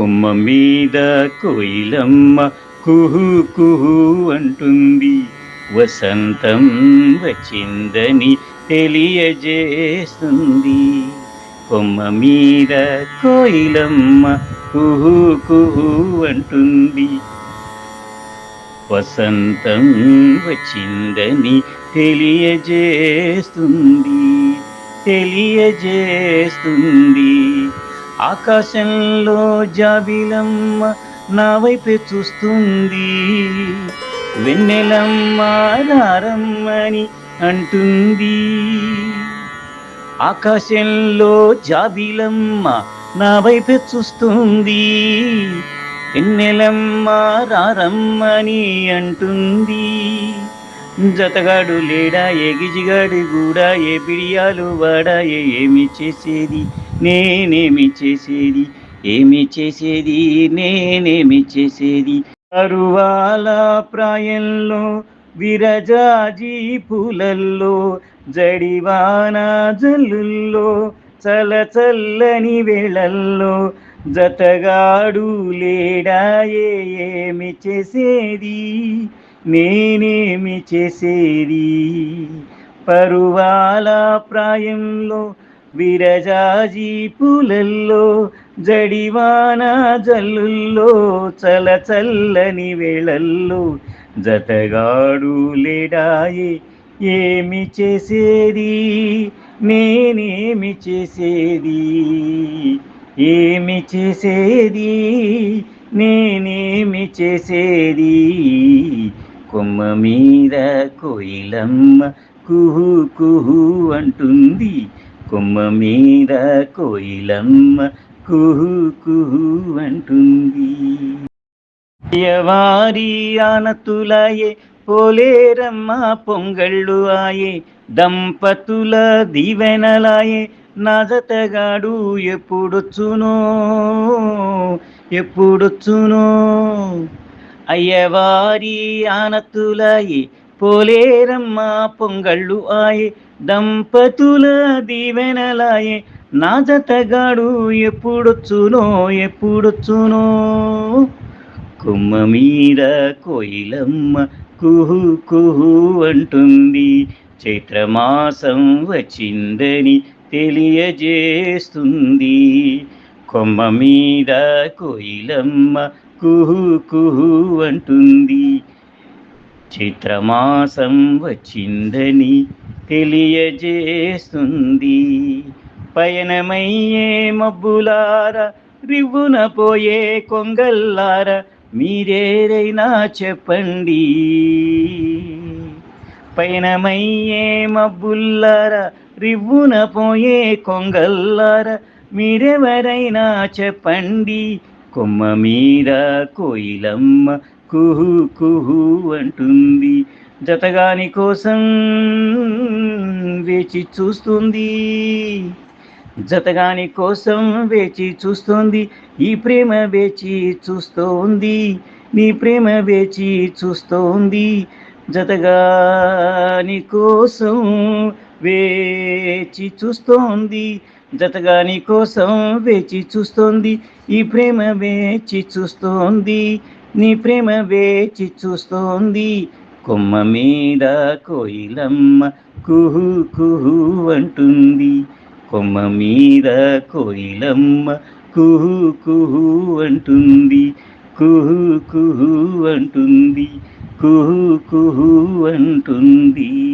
కొమ్మ మీద కోయిలమ్మ కుహు కుహు అంటుంది. వసంతం వచ్చిందని తెలియజేస్తుంది. కొమ్మ మీద కోయిలమ్మ కుహు కుహు అంటుంది. వసంతం వచ్చిందని తెలియజేస్తుంది. తెలియజేస్తుంది. ఆకాశంలో జాబిలమ్మ నా వైపే చూస్తుంది. వెన్నెలమ్మ నారమ్మని అంటుంది. ఆకాశంలో జాబిలమ్మ నా వైపే చూస్తుంది. వెన్నెలమ్మ రారమ్మని అంటుంది. జతగాడు లేడా? ఎగిజిగాడు కూడా ఏ బిడియాలు వాడా? ఏమి చేసేది? నేనేమి చేసేది? ఏమి చేసేది? నేనేమి చేసేది? అరువాల ప్రాయంలో విరజాజీ పూలల్లో జడివాన జల్లుల్లో చలచల్లని వేళల్లో జతగాడు లేడాయే ఏమి చేసేది? నేనేమి చేసేది? పరువాల ప్రాయంలో విరజాజి పూలల్లో జడివాన జల్లుల్లో చల చల్లని వేళల్లో జతగాడు లేడాయే ఏమి చేసేది? నేనేమి చేసేది? ఏమి చేసేది? నేనేమి చేసేది? కొమ్మ మీద కోయిలమ్మ కుహు కుహు అంటుంది. కొమ్మ మీద కోయిలమ్మ కుహు కుహు అంటుంది. యవారి ఆనతులాయే పోలేరమ్మ పొంగళ్ళు ఆయే. దంపతుల దీవెనలాయే నజతగాడు ఎప్పుడొచ్చునో ఎప్పుడొచ్చునో. అయ్యవారి ఆనతులాయే పోలేరమ్మ పొంగళ్ళు ఆయే. దంపతుల దీవెనలాయే నా జతగాడు ఎప్పుడొచ్చునో ఎప్పుడొచ్చునో. కుమ్మ మీద కోయిలమ్మ కుహు కుహు అంటుంది చైత్రమాసం వచ్చిందని తెలియజేస్తుంది. కొమ్మ మీద కోయిలమ్మ కుహు కుహు అంటుంది చైత్రమాసం వచ్చిందని తెలియజేస్తుంది. పయనమయ్యే మబ్బులార రివ్వున పోయే కొంగల్లార మీరేరైనా చెప్పండి. పయనమయ్యే మబ్బుల్లార రివ్వున పోయే కొంగల్లార మీరెవరైనా చెప్పండి. కొమ్మ మీద కోయిలమ్మ కుహు కుహు అంటుంది. జతగాని కోసం వేచి చూస్తుంది. జతగాని కోసం వేచి చూస్తోంది. ఈ ప్రేమ వేచి చూస్తోంది. నీ ప్రేమ వేచి చూస్తోంది. జతగాని కోసం వేచి చూస్తోంది. జతగాని కోసం వేచి చూస్తోంది. ఈ ప్రేమ వేచి చూస్తోంది. నీ ప్రేమ వేచి చూస్తోంది. కొమ్మ మీద కోయిలమ్మ కుహు కుహు అంటుంది. కొమ్మ మీద కోయిలమ్మ కుహు కుహు అంటుంది. కుహు కుహు అంటుంది. కుహు కుహు అంటుంది.